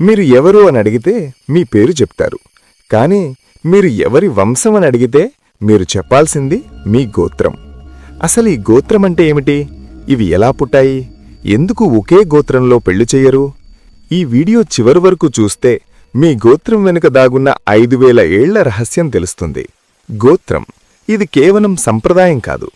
మీరు ఎవరు అని అడిగితే మీ పేరు చెప్తారు. కానీ మీరు ఎవరి వంశం అని అడిగితే మీరు చెప్పాల్సింది మీ గోత్రం. అసలు ఈ గోత్రం అంటే ఏమిటి? ఇవి ఎలా పుట్టాయి? ఎందుకు ఒకే గోత్రంలో పెళ్ళి చెయ్యరు ఈ వీడియో చివరి వరకు చూస్తే మీ గోత్రం వెనుక దాగున్న ఐదు వేల ఏళ్ళ రహస్యం తెలుస్తుంది. గోత్రం ఇది కేవలం సంప్రదాయం కాదు.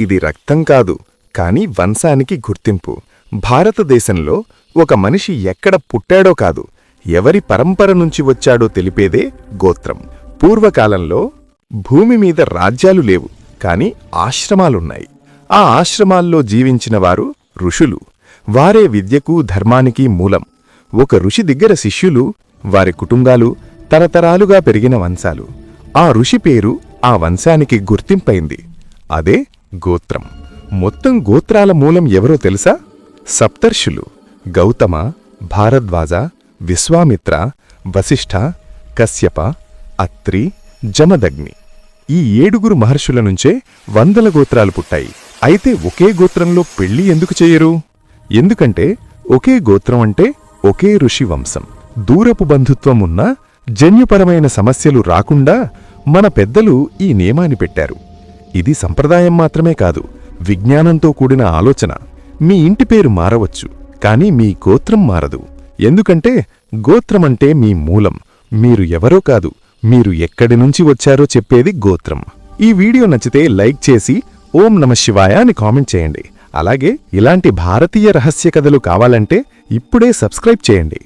ఇది రక్తం కాదు కానీ వంశానికి గుర్తింపు. భారతదేశంలో ఒక మనిషి ఎక్కడ పుట్టాడో కాదు ఎవరి పరంపర నుంచి వచ్చాడో తెలిపేదే గోత్రం. పూర్వకాలంలో భూమి మీద రాజ్యాలు లేవు కాని ఆశ్రమాలున్నాయి. ఆ ఆశ్రమాల్లో జీవించిన వారు ఋషులు. వారే విద్యకు ధర్మానికి మూలం. ఒక ఋషి దగ్గర శిష్యులు వారి కుటుంబాలు తరతరాలుగా పెరిగిన వంశాలు. ఆ ఋషి పేరు ఆ వంశానికి గుర్తింపైంది. అదే గోత్రం. మొత్తం గోత్రాల మూలం ఎవరో తెలుసా? సప్తర్షులు గౌతమ భారద్వాజ విశ్వామిత్ర వశిష్ఠ కశ్యప అత్రి జమదగ్ని. ఈ ఏడుగురు మహర్షుల నుంచే వందల గోత్రాలు పుట్టాయి. అయితే ఒకే గోత్రంలో పెళ్ళి ఎందుకు చేయరు? ఎందుకంటే ఒకే గోత్రం అంటే ఒకే ఋషి వంశం. దూరపు బంధుత్వం ఉన్నా జన్యుపరమైన సమస్యలు రాకుండా మన పెద్దలు ఈ నియమాన్ని పెట్టారు. ఇది సంప్రదాయం మాత్రమే కాదు విజ్ఞానంతో కూడిన ఆలోచన. మీ ఇంటి పేరు మారవచ్చు కానీ మీ గోత్రం మారదు. ఎందుకంటే గోత్రమంటే మీ మూలం. మీరు ఎవరో కాదు మీరు ఎక్కడి నుంచి వచ్చారో చెప్పేది గోత్రం. ఈ వీడియో నచ్చితే లైక్ చేసి ఓం నమ శివాయ అని కామెంట్ చేయండి. అలాగే ఇలాంటి భారతీయ రహస్య కథలు కావాలంటే ఇప్పుడే సబ్స్క్రైబ్ చేయండి.